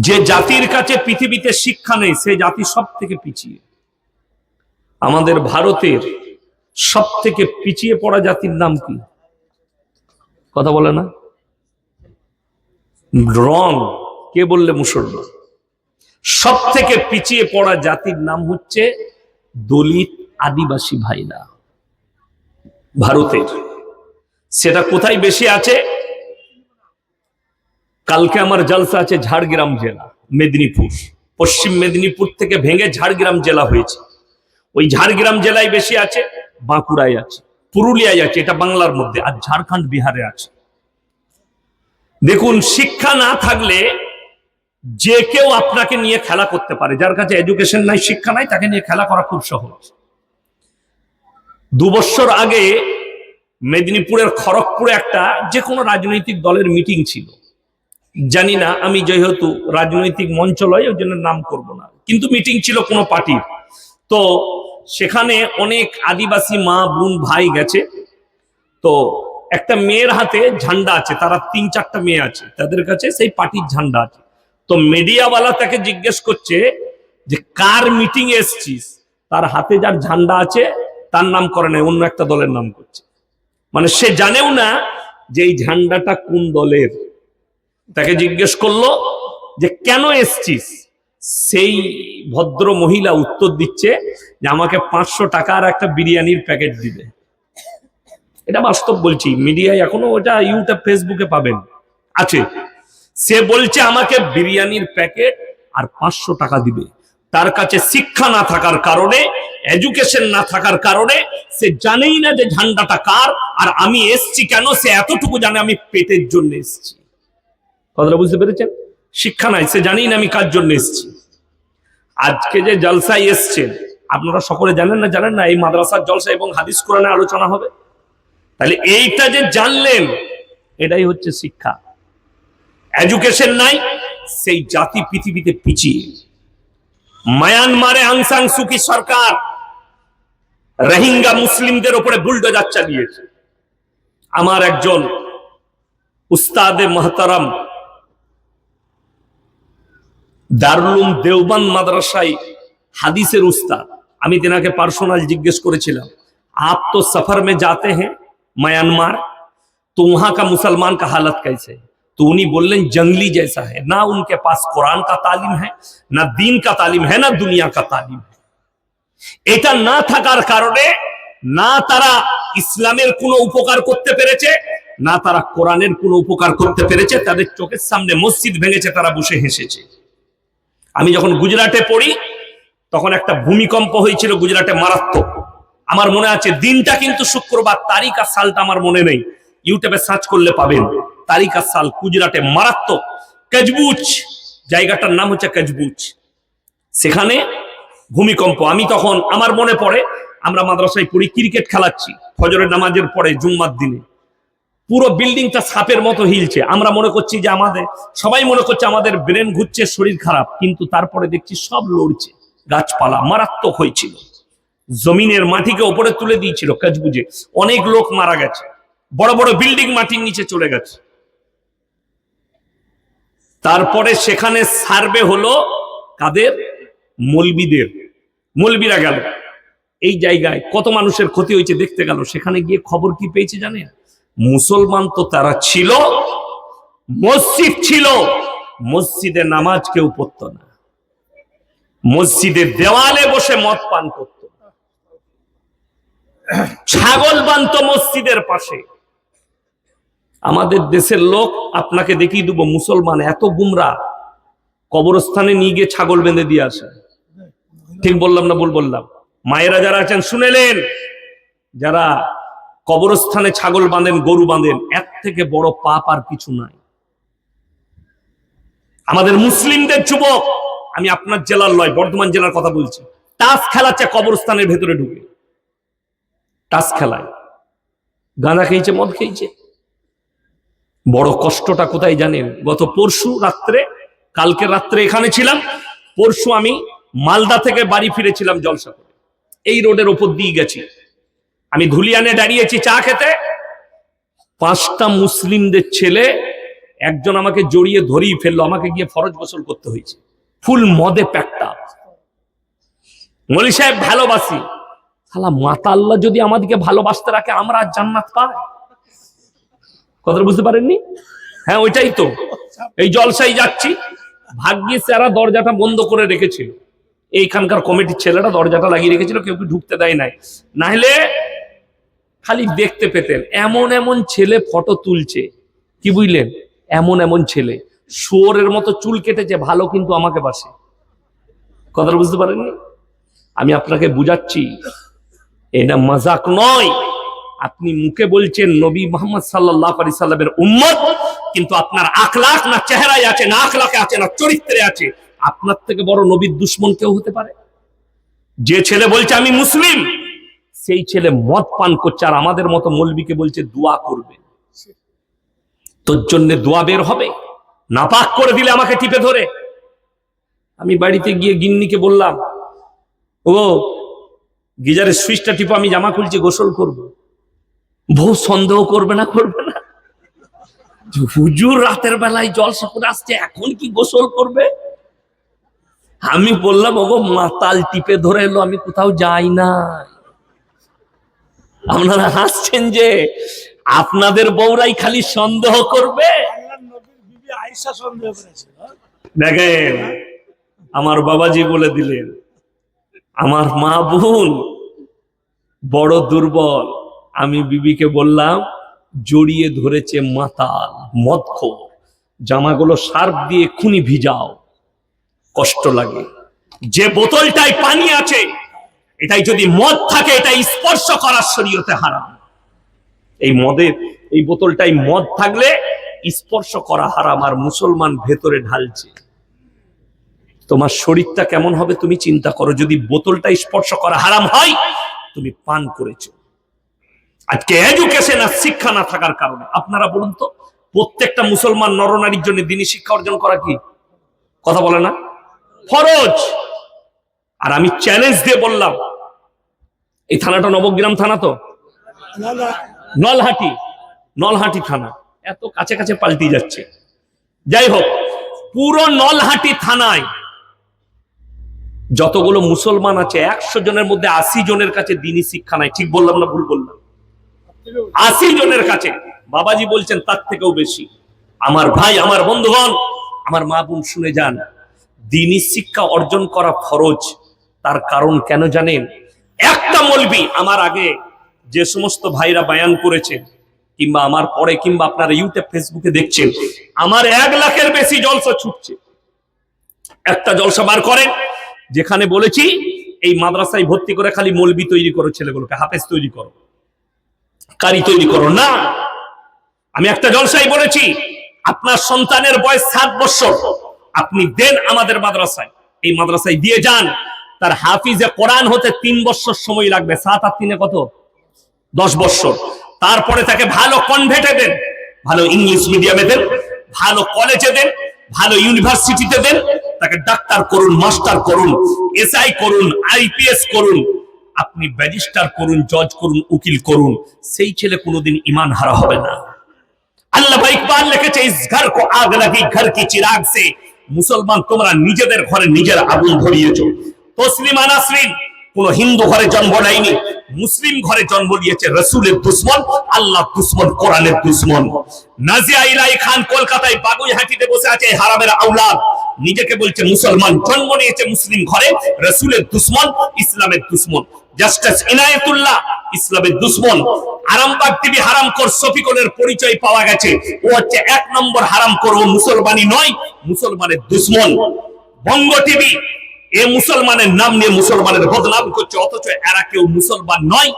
যে জাতির কাছে পৃথিবীতে শিক্ষা নেই সে জাতি সব থেকে পিছিয়ে। আমাদের ভারতের সব থেকে পিছিয়ে পড়া জাতির নাম কি? কথা বলে না? রং, কে বললে মুসলমান সব থেকে পিছিয়ে পড়া জাতির নাম হচ্ছে দলিত আদিবাসী ভাইরা। ভারতের, সেটা কোথায় বেশি আছে? কালকে আমার জলসা আছে ঝাড়গ্রাম জেলা, মেদিনীপুর। পশ্চিম মেদিনীপুর থেকে ভেঙে ঝাড়গ্রাম জেলা হয়েছে। ওই ঝাড়গ্রাম জেলায় বেশি আছে, বাঁকুড়ায় আছে, পুরুলিয়ায় আছে, এটা বাংলার মধ্যে, আর ঝাড়খণ্ড বিহারে আছে। দেখুন, শিক্ষা না থাকলে যে কেউ আপনাকে নিয়ে খেলা করতে পারে, যার কাছে এডুকেশন নাই, শিক্ষা নাই, তাকে নিয়ে খেলা করা খুব সহজ। দু বছর আগে মেদিনীপুরের খড়গপুরে একটা যে কোনো রাজনৈতিক দলের মিটিং ছিল। জানি না, আমি যেহেতু রাজনৈতিক মঞ্চ লয় ওই জন্য নাম করব না। কিন্তু মিটিং ছিল কোনো পার্টির তো সেখানে অনেক আদিবাসী মা, বোন, ভাই গেছে। তো একটা মেয়ের হাতে ঝান্ডা আছে, তারা তিন চারটা মেয়ে আছে, তাদের কাছে সেই পার্টির ঝান্ডা আছে। তো মিডিয়াওয়ালা তাকে জিজ্ঞেস করছে যে, কার মিটিং এসছিস? তার হাতে যার ঝান্ডা আছে, তার নাম করে নাই, অন্য একটা দলের নাম করছে। মানে সে জানেও না যে এই ঝান্ডাটা কোন দলের। তাকে জিজ্ঞেস করল যে, কেন এসছিস? সেই ভদ্র মহিলা উত্তর দিচ্ছে যে, আমাকে পাঁচশো টাকার একটা বিরিয়ানির প্যাকেট দিবে। এটা বাস্তব বলছি। মিডিয়ায় এখনও ওটা ইউটিউব, ফেসবুকে পাবেন। আছে। সে বলছে, আমাকে বিরিয়ানির প্যাকেট আর পাঁচশো টাকা দিবে। তার কাছে শিক্ষা না থাকার কারণে, এডুকেশন না থাকার কারণে, সে জানেই না যে ঝান্ডাটা কার আর আমি এসছি কেন? সে এতটুকু জানে আমি পেটের জন্য এসছি। কথাটা বুঝতে পেরেছেন? শিক্ষা নাই, সে জানেই না আমি কার জন্য এসেছি। আজকে যে জলসায় এসছেন, আপনারা সকলে জানেন না জানেন না, এই মাদ্রাসার জলসা এবং হাদিস কোরআনে আলোচনা হবে? তাহলে এইটা যে জানলেন, এটাই হচ্ছে শিক্ষা। এডুকেশন নাই, সেই জাতি পৃথিবীতে পিছিয়ে। মায়ানমারে আংসাং সুকি সরকার রোহিঙ্গা মুসলিমদের উপরে বুলডোজার চালিয়েছে। আমার একজন উস্তাদে মহতারাম দারুলুম দেওবান মাদ্রাসায় হাদিসের উস্তাদ আমি তেনাকে পার্সোনাল জিজ্ঞেস করেছিলাম आप तो सफर में जाते हैं म्यांमार तो वहां का मुसलमान का हालत कैसे है तो उन्हीं बोलें जंगली जैसा है ना उनके पास कुरान का तालीम है ना दीन का तालीम है ना दुनिया का तालीम है এটা না থাকার কারণে না তারা ইসলামের কোনো উপকার করতে পেরেছে না তারা কোরআনের কোনো উপকার করতে পেরেছে তাদের চোখের সামনে মসজিদ ভেঙেছে তারা বসে হেসেছে আমি যখন গুজরাটে পড়ি, তখন একটা ভূমিকম্প হয়েছিল গুজরাটে মারাত্মক। আমার মনে আছে, দিনটা কিন্তু শুক্রবার, তারিখ আর সালটা আমার মনে নেই। ইউটিউবে সার্চ করলে পাবেন। তারিখ আর সাল গুজরাটে মারাত্মক। কজবুজ, জায়গাটার নাম হচ্ছে কজবুজ। সেখানে ভূমিকম্প। আমি তখন, আমার মনে পড়ে, আমরা মাদ্রাসায় পড়ি, ক্রিকেট খেলাচ্ছি। ফজরের নামাজের পরে জুম্মার দিনে। পুরো বিল্ডিংটা সাপের মতো হিলছে। আমরা মনে করছি যে আমাদের, সবাই মনে করছে আমাদের ব্রেন ঘুরছে, শরীর খারাপ, কিন্তু তারপরে দেখছি সব লড়ছে, গাছপালা মারাত্মক হয়েছিল। জমিনের মাটিকে ওপরে তুলে দিয়েছিল কাজবুজে। অনেক লোক মারা গেছে। বড় বড় বিল্ডিং মাটির নিচে চলে গেছে। তারপরে সেখানে সার্ভে হলো কাদের? মলবিদের। মলবিরা গেল। এই জায়গায় কত মানুষের ক্ষতি হয়েছে দেখতে গেল। সেখানে গিয়ে খবর কি পেয়েছে জানেন? মুসলমান তো তারা ছিল, মসজিদ ছিল, মসজিদে নামাজ কেউ পড়তো না। মসজিদের দেওয়ালে বসে মদ পান করত। ছাগল বান্ত মসজিদের পাশে। আমাদের দেশের লোক আপনাকে দেখিয়ে দেবো, মুসলমান এত গুমরা, কবরস্থানে নিয়ে গিয়ে ছাগল বেঁধে দিয়ে আসে। ঠিক বললাম না ভুল বললাম? মায়েরা যারা আছেন, শুনেলেন? যারা কবরস্থানে ছাগল বাঁধেন, গরু বাঁধেন, এর থেকে বড় পাপ আর কিছু নাই। আমাদের মুসলিমদের যুবক, আমি আপনার জেলার লয় বর্ধমান জেলার কথা বলছি টাস খেলাচ্ছে কবরস্থানের ভেতরে ঢুকে। টাস খেলায়। গাঁদা খেয়েছে, মদ খেয়েছে। বড় কষ্টটা কোথায় জানেন? গত পরশু রাত্রে, কালকে রাত্রে এখানে ছিলাম, পরশু আমি মালদা থেকে বাড়ি ফিরেছিলাম জলসা করে এই রোডের ওপর দিয়ে গেছি। আমি ধুলিয়ানে দাঁড়িয়েছি চা খেতে। পাঁচটা মুসলিমদের ছেলে একজন আমাকে জড়িয়ে ধরিয়ে ফেলল, আমাকে গিয়ে ফরজ গোসল করতে হয়েছে। ফুল মদে প্যাকটা। মলি সাহেব, ভালোবাসি। শালা, মাতা আল্লাহ যদি আমাদেরকে ভালোবাসতে রাখে, আমরা আর জান্নাত পাই। কথাটা বুঝতে পারেননি? হ্যাঁ ওইটাই তো। এই জলসাই যাচ্ছি। ভাগ্যিস এরা দরজাটা বন্ধ করে রেখেছিল। এইখানকার কমিটির ছেলেরা দরজাটা লাগিয়ে রেখেছিল, কেউ কি ঢুকতে দেয় নাই। নাহলে খালি দেখতে পেতেন। এমন এমন ছেলে ফটো তুলছে। কি বুঝলেন? এমন এমন ছেলে। শুয়োরের মতো চুল কেটেছে, ভালো কিন্তু আমাকে বাসে। কথাটা বুঝতে পারেননি? আমি আপনাকে বুঝাচ্ছি এটা মজাক নয়। আপনি মুখে বলছেন নবী মোহাম্মদ সাল্লাহ সাল্লামের উম্মত, কিন্তু আপনার আখলাখ না চেহারায় আছে, না আখলাকে আছে, না চরিত্রে আছে। আপনার থেকে বড় নবীর দুশ্মন কেউ হতে পারে? যে ছেলে বলছে, আমি মুসলিম। সেই ছেলে মদ পান করছে আর আমাদের মতো মলবিকে বলছে, দোয়া করবে। তোর জন্য দোয়া বের হবে। নাপাক করে দিলে আমাকে টিপে ধরে। আমি বাড়িতে গিয়ে গিন্নিকে বললাম, ও, গিজারের সুইচটা টিপো, আমি জামা খুলছি, গোসল করব। বউ সন্দেহ করবে না করবে না। হুজুর, রাতের বেলায় জল করে আসছে, এখন কি গোসল করবে? আমি বললাম, ওগো, মাতাল টিপে ধরে এলো, আমি কোথাও যাই না আপনারা হাসছেন যে আপনাদের বউরাই খালি সন্দেহ করবে? করেছিল দেখেন আমার বাবাজি বলে দিলেন আমার মা বোন বড় দুর্বল। আমি বিবিকে বললাম জড়িয়ে ধরেছে মাতাল মদখো জামাগুলো সার্ফ দিয়ে খুনি ভিজাও। কষ্ট লাগে। যে বোতলটায় পানি আছে এটাই যদি মদ থাকে এটা স্পর্শ করার শরীয়তে হারাম। এই মদের, এই বোতলটাই মদ থাকলে স্পর্শ করা হারাম আর মুসলমান ভেতরে ঢালছে। তোমার শরীরটা কেমন হবে তুমি চিন্তা করো, যদি বোতলটা স্পর্শ করা হারাম হয়, তুমি পান করেছ। আজকে এডুকেশন আর শিক্ষা না থাকার কারণে, আপনারা বলুন তো, প্রত্যেকটা মুসলমান নরনারীর জন্য দিনী শিক্ষা অর্জন করা কি? কথা বলে না? ফরজ। আর আমি চ্যালেঞ্জ দিয়ে বললাম, এই থানাটা নবগ্রাম থানা তো? নলহাটি নলহাটি থানা। এত কাছে কাছে পাল্টি যাচ্ছে। যাই হোক, পুরো নলহাটি থানায় যতগুলো মুসলমান আছে, একশো জনের মধ্যে আশি জনের কাছে দিনী শিক্ষা নাই। ঠিক বললাম না ভুল বললাম? আশি জনের কাছে। বাবাজি বলছেন, তার থেকেও বেশি। আমার ভাই, আমার বন্ধুগণ, আমার মা বোন শুনে যান। দিনী শিক্ষা অর্জন করা ফরজ। তার কারণ কেন জানেন? একটা মলবি আমার আগে যে সমস্ত ভাইরা বায়ান করেছেন কিংবা আমার পরে, কিংবা আপনারা ইউটিউব ফেসবুকে দেখছেন, আমার এক লাখের বেশি জলসা ছুটছে। একটা জলসা বার করেন যেখানে বলেছি, এই মাদ্রাসায় ভর্তি করে খালি মলবি তৈরি করো ছেলেগুলোকে, হাফেজ তৈরি করো। কারি তৈরি করো, না। আমি একটা জলসাই বলেছি, আপনার সন্তানের বয়স সাত বছর আপনি দেন আমাদের মাদ্রাসায়। এই মাদ্রাসায় দিয়ে যান তার হাফিজে কোরআন হতে তিন বছর সময় লাগবে। সাত আর তিনে কত? দশ বছর। তারপরে তাকে ভালো কনভেটে দেন। ভালো ইংলিশ মিডিয়ামে দেন। ভালো কলেজে দেন। ভালো ইউনিভার্সিটিতে দেন। তাকে ডাক্তার করুন মাস্টার করুন এসআই করুন আইপিএস করুন, আপনি ব্যারিস্টার করুন জজ করুন, উকিল করুন। সেই ছেলে কোনোদিন ইমান হারা হবে না। আল্লাহ ইকবাল লিখেছে, ইস ঘর কো আগ লাগি, ঘর কি চিরাগ সে। মুসলমান, তোমরা নিজেদের ঘরে নিজের আগুন ধরিয়েছো। তসলিমা নাসরিন, কোন হিন্দু ঘরে জন্ম নেয়নি, মুসলিম ঘরে জন্ম নিয়েছে রসুলের দুশ্মন আল্লাহ দুশ্মন, কোরআনের দুশ্মন। নাজিয়া ইলাই খান কলকাতায় বাগুইহাটিতে বসে আছে হারামের আউলাদ। নিজেকে বলছে মুসলমান, জন্ম নিয়েছে মুসলিম ঘরে রসুলের দুশ্মন, ইসলামের দুশ্মন। জাস্টিস ইনায়েতুল্লাহ, ইসলামের দুশ্মন। আরামবাগ টিভি হারাম কর শফিকুলের পরিচয় পাওয়া গেছে। ও হচ্ছে এক নম্বর হারাম করব মুসলমানি নয়, মুসলমানের দুশ্মন। বঙ্গ টিভি এ মুসলমানের নাম নিয়ে মুসলমানের বদনাম করছে অথচ এরা কেউ মুসলমান নয়।